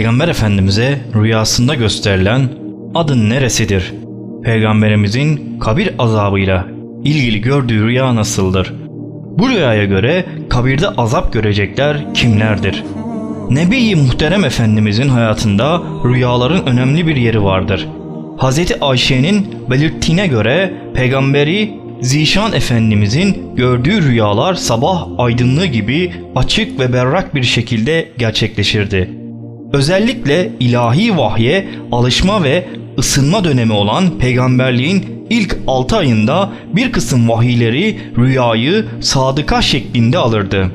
Peygamber Efendimiz'e rüyasında gösterilen adın neresidir? Peygamberimizin kabir azabıyla ilgili gördüğü rüya nasıldır? Bu rüyaya göre kabirde azap görecekler kimlerdir? Nebi-i Muhterem Efendimizin hayatında rüyaların önemli bir yeri vardır. Hz. Ayşe'nin belirttiğine göre Peygamberi Zişan Efendimizin gördüğü rüyalar sabah aydınlığı gibi açık ve berrak bir şekilde gerçekleşirdi. Özellikle ilahi vahye alışma ve ısınma dönemi olan peygamberliğin ilk 6 ayında bir kısım vahiyleri rüyayı sadıka şeklinde alırdı.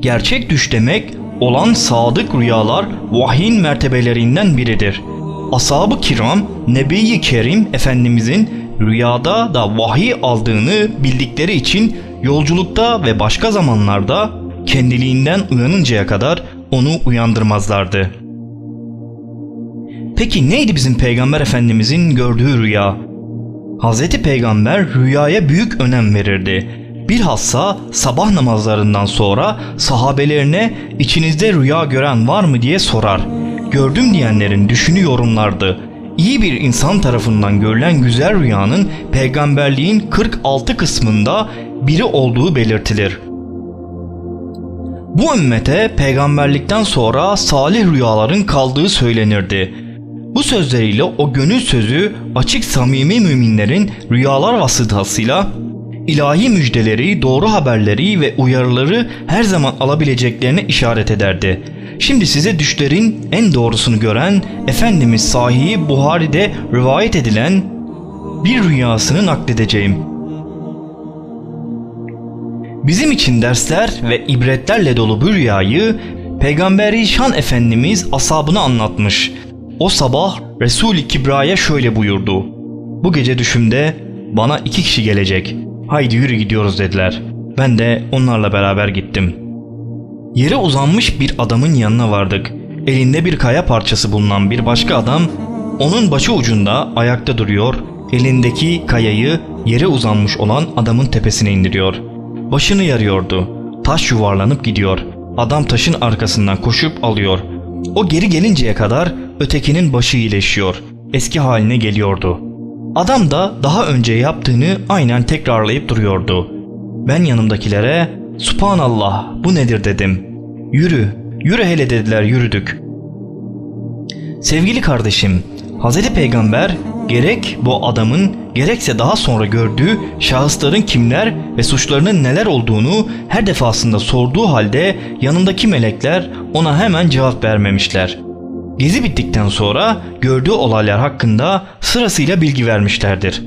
Gerçek düş demek olan sadık rüyalar vahyin mertebelerinden biridir. Ashab-ı kiram Nebi-i Kerim Efendimizin rüyada da vahiy aldığını bildikleri için yolculukta ve başka zamanlarda kendiliğinden uyanıncaya kadar onu uyandırmazlardı. Peki neydi bizim Peygamber Efendimizin gördüğü rüya? Hazreti Peygamber rüyaya büyük önem verirdi. Bilhassa sabah namazlarından sonra sahabelerine içinizde rüya gören var mı diye sorar. Gördüm diyenlerin düşünü yorumlardı. İyi bir insan tarafından görülen güzel rüyanın peygamberliğin 46 kısmında biri olduğu belirtilir. Bu ümmete peygamberlikten sonra salih rüyaların kaldığı söylenirdi. Bu sözleriyle o gönül sözü açık samimi müminlerin rüyalar vasıtasıyla ilahi müjdeleri, doğru haberleri ve uyarıları her zaman alabileceklerine işaret ederdi. Şimdi size düşlerin en doğrusunu gören Efendimiz Sahih Buhari'de rivayet edilen bir rüyasını nakledeceğim. Bizim için dersler ve ibretlerle dolu bu rüyayı Peygamberi Şan Efendimiz asabına anlatmış. O sabah Resul-i Kibra'ya şöyle buyurdu. Bu gece düşümde bana iki kişi gelecek. Haydi yürü gidiyoruz dediler. Ben de onlarla beraber gittim. Yere uzanmış bir adamın yanına vardık. Elinde bir kaya parçası bulunan bir başka adam onun başı ucunda ayakta duruyor, elindeki kayayı yere uzanmış olan adamın tepesine indiriyor. Başını yarıyordu. Taş yuvarlanıp gidiyor. Adam taşın arkasından koşup alıyor. O geri gelinceye kadar ötekinin başı iyileşiyor. Eski haline geliyordu. Adam da daha önce yaptığını aynen tekrarlayıp duruyordu. Ben yanımdakilere Subhanallah bu nedir dedim. Yürü, yürü hele dediler yürüdük. Sevgili kardeşim, Hz. Peygamber gerek bu adamın gerekse daha sonra gördüğü şahısların kimler ve suçlarının neler olduğunu her defasında sorduğu halde yanındaki melekler ona hemen cevap vermemişler. Gezi bittikten sonra gördüğü olaylar hakkında sırasıyla bilgi vermişlerdir.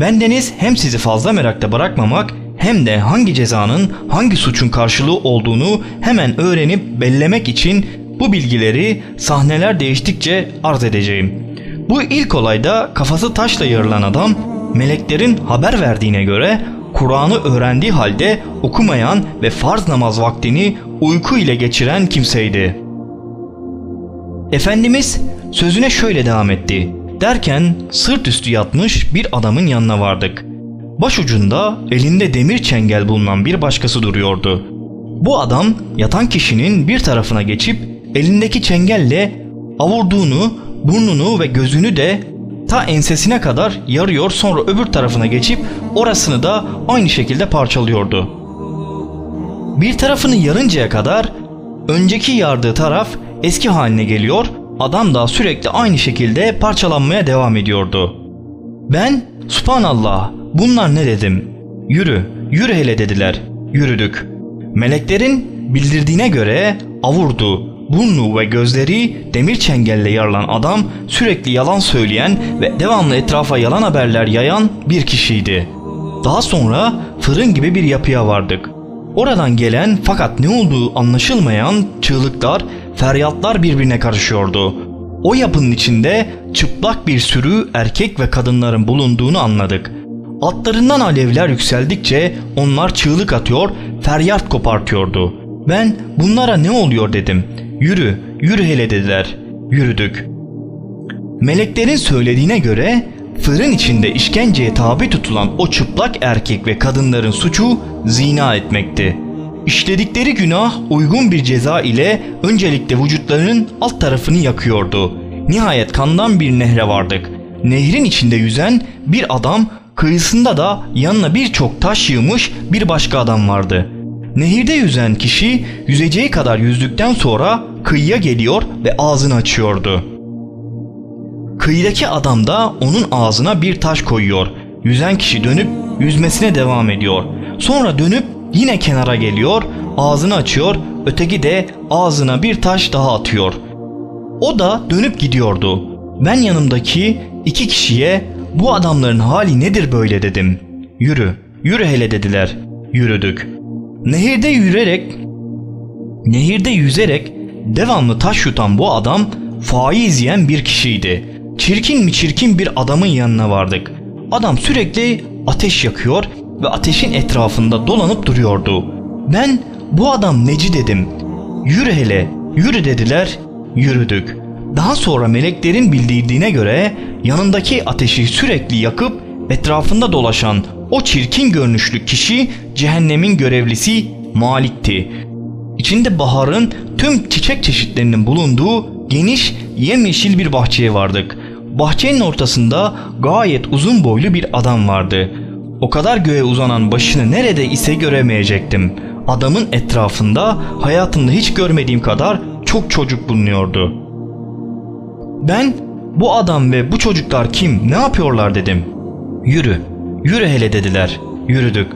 Bendeniz hem sizi fazla merakta bırakmamak hem de hangi cezanın hangi suçun karşılığı olduğunu hemen öğrenip bellemek için bu bilgileri sahneler değiştikçe arz edeceğim. Bu ilk olayda kafası taşla yarılan adam meleklerin haber verdiğine göre Kur'an'ı öğrendiği halde okumayan ve farz namaz vaktini uyku ile geçiren kimseydi. Efendimiz sözüne şöyle devam etti. Derken sırt üstü yatmış bir adamın yanına vardık. Başucunda elinde demir çengel bulunan bir başkası duruyordu. Bu adam yatan kişinin bir tarafına geçip elindeki çengelle avurduğunu, burnunu ve gözünü de ta ensesine kadar yarıyor sonra öbür tarafına geçip orasını da aynı şekilde parçalıyordu. Bir tarafını yarıncaya kadar önceki yardığı taraf eski haline geliyor, adam da sürekli aynı şekilde parçalanmaya devam ediyordu. Ben subhanallah bunlar ne dedim. Yürü, yürü hele dediler. Yürüdük. Meleklerin bildirdiğine göre avurdu, burnu ve gözleri demir çengelle yarılan adam sürekli yalan söyleyen ve devamlı etrafa yalan haberler yayan bir kişiydi. Daha sonra fırın gibi bir yapıya vardık. Oradan gelen fakat ne olduğu anlaşılmayan çığlıklar, feryatlar birbirine karışıyordu. O yapının içinde çıplak bir sürü erkek ve kadınların bulunduğunu anladık. Atlarından alevler yükseldikçe onlar çığlık atıyor, feryat kopartıyordu. Ben bunlara ne oluyor dedim. Yürü, yürü hele dediler. Yürüdük. Meleklerin söylediğine göre fırın içinde işkenceye tabi tutulan o çıplak erkek ve kadınların suçu zina etmekti. İşledikleri günah uygun bir ceza ile öncelikle vücutlarının alt tarafını yakıyordu. Nihayet kandan bir nehre vardık. Nehrin içinde yüzen bir adam, kıyısında da yanına birçok taş yığmış bir başka adam vardı. Nehirde yüzen kişi yüzeceği kadar yüzdükten sonra kıyıya geliyor ve ağzını açıyordu. Kıyıdaki adam da onun ağzına bir taş koyuyor. Yüzen kişi dönüp yüzmesine devam ediyor. Sonra dönüp yine kenara geliyor, ağzını açıyor, öteki de ağzına bir taş daha atıyor. O da dönüp gidiyordu. Ben yanımdaki iki kişiye bu adamların hali nedir böyle dedim. Yürü, yürü hele dediler. Yürüdük. Nehirde yürüyerek, nehirde yüzerek devamlı taş yutan bu adam faiz yiyen bir kişiydi. Çirkin mi çirkin bir adamın yanına vardık. Adam sürekli ateş yakıyor ve ateşin etrafında dolanıp duruyordu. Ben bu adam neci dedim. Yürü hele, yürü dediler, yürüdük. Daha sonra meleklerin bildirdiğine göre yanındaki ateşi sürekli yakıp etrafında dolaşan o çirkin görünüşlü kişi cehennemin görevlisi Malik'ti. İçinde baharın tüm çiçek çeşitlerinin bulunduğu geniş yemyeşil bir bahçeye vardık. Bahçenin ortasında gayet uzun boylu bir adam vardı. O kadar göğe uzanan başını nerede ise göremeyecektim. Adamın etrafında hayatımda hiç görmediğim kadar çok çocuk bulunuyordu. Ben bu adam ve bu çocuklar kim ne yapıyorlar dedim. Yürü, yürü hele dediler. Yürüdük.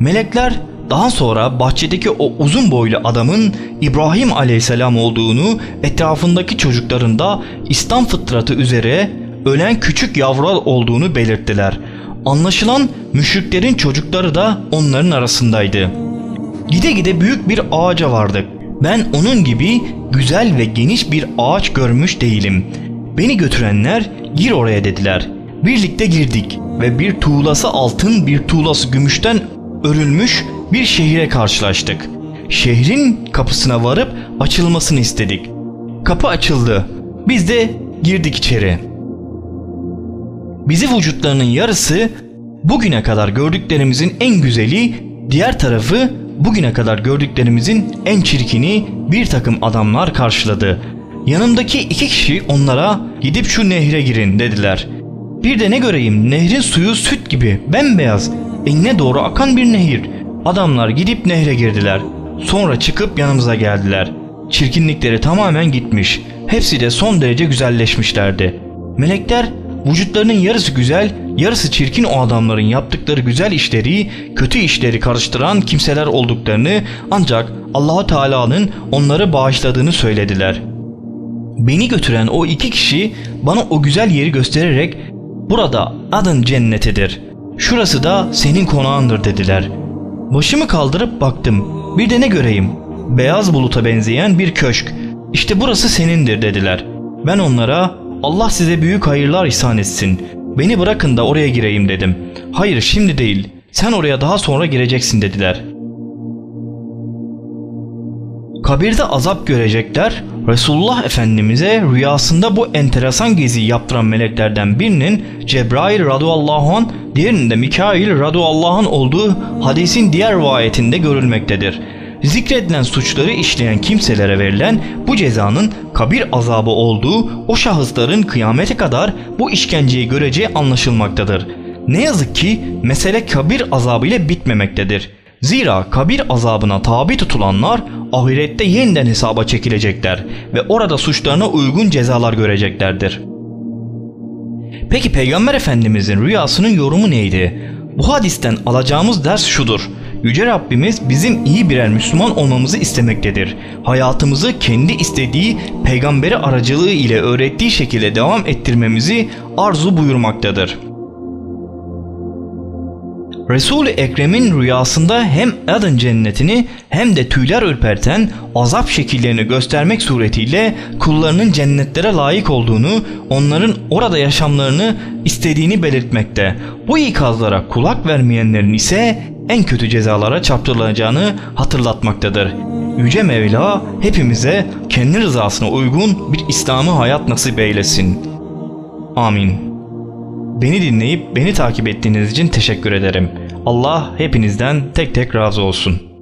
Melekler daha sonra bahçedeki o uzun boylu adamın İbrahim aleyhisselam olduğunu etrafındaki çocukların da İslam fıtratı üzere ölen küçük yavrular olduğunu belirttiler. Anlaşılan müşriklerin çocukları da onların arasındaydı. Gide gide büyük bir ağaca vardık. Ben onun gibi güzel ve geniş bir ağaç görmüş değilim. Beni götürenler gir oraya dediler. Birlikte girdik ve bir tuğlası altın bir tuğlası gümüşten örülmüş bir şehire karşılaştık. Şehrin kapısına varıp açılmasını istedik. Kapı açıldı. Biz de girdik içeri. Bizi vücutlarının yarısı bugüne kadar gördüklerimizin en güzeli, diğer tarafı bugüne kadar gördüklerimizin en çirkini bir takım adamlar karşıladı. Yanımdaki iki kişi onlara gidip şu nehre girin dediler. Bir de ne göreyim nehrin suyu süt gibi bembeyaz enine doğru akan bir nehir. Adamlar gidip nehre girdiler. Sonra çıkıp yanımıza geldiler. Çirkinlikleri tamamen gitmiş. Hepsi de son derece güzelleşmişlerdi. Melekler vücutlarının yarısı güzel, yarısı çirkin o adamların yaptıkları güzel işleri, kötü işleri karıştıran kimseler olduklarını ancak Allahu Teala'nın onları bağışladığını söylediler. Beni götüren o iki kişi bana o güzel yeri göstererek burada adın cennetidir. Şurası da senin konağındır dediler. Başımı kaldırıp baktım. Bir de ne göreyim? Beyaz buluta benzeyen bir köşk. İşte burası senindir dediler. Ben onlara Allah size büyük hayırlar ihsan etsin. Beni bırakın da oraya gireyim dedim. Hayır şimdi değil. Sen oraya daha sonra gireceksin dediler. Kabirde azap görecekler. Resulullah Efendimiz'e rüyasında bu enteresan geziyi yaptıran meleklerden birinin Cebrail radıyallahu an, diğerinin de Mikail radıyallahu an olduğu hadisin diğer rivayetinde görülmektedir. Zikredilen suçları işleyen kimselere verilen bu cezanın kabir azabı olduğu o şahısların kıyamete kadar bu işkenceyi göreceği anlaşılmaktadır. Ne yazık ki mesele kabir azabı ile bitmemektedir. Zira kabir azabına tabi tutulanlar ahirette yeniden hesaba çekilecekler ve orada suçlarına uygun cezalar göreceklerdir. Peki Peygamber Efendimizin rüyasının yorumu neydi? Bu hadisten alacağımız ders şudur. Yüce Rabbimiz bizim iyi birer Müslüman olmamızı istemektedir. Hayatımızı kendi istediği peygamberi aracılığı ile öğrettiği şekilde devam ettirmemizi arzu buyurmaktadır. Resul-i Ekrem'in rüyasında hem Eden cennetini hem de tüyler ürperten azap şekillerini göstermek suretiyle kullarının cennetlere layık olduğunu, onların orada yaşamlarını istediğini belirtmekte. Bu ikazlara kulak vermeyenlerin ise en kötü cezalara çarptırılacağını hatırlatmaktadır. Yüce Mevla hepimize kendi rızasına uygun bir İslam'ı hayat nasip eylesin. Amin. Beni dinleyip beni takip ettiğiniz için teşekkür ederim. Allah hepinizden tek tek razı olsun.